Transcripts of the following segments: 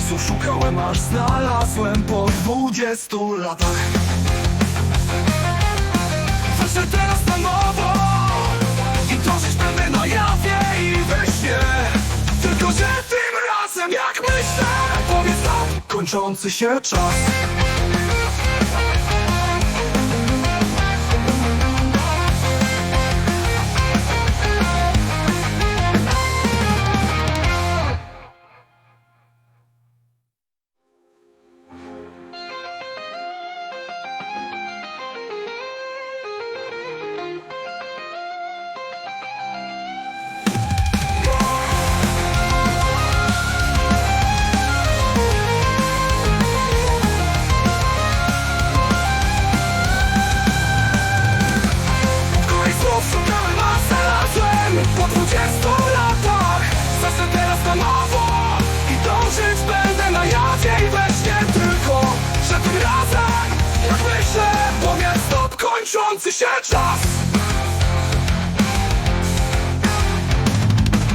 sensu szukałem aż znalazłem po dwudziestu latach. Wyszedł teraz na nowo I drążyć będę na jawie i we śnie. Tylko, że tym razem jak myślę Powiedz nam kończący się czas Kończący się czas.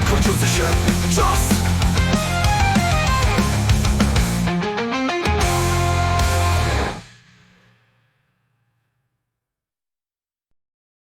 Kończący się czas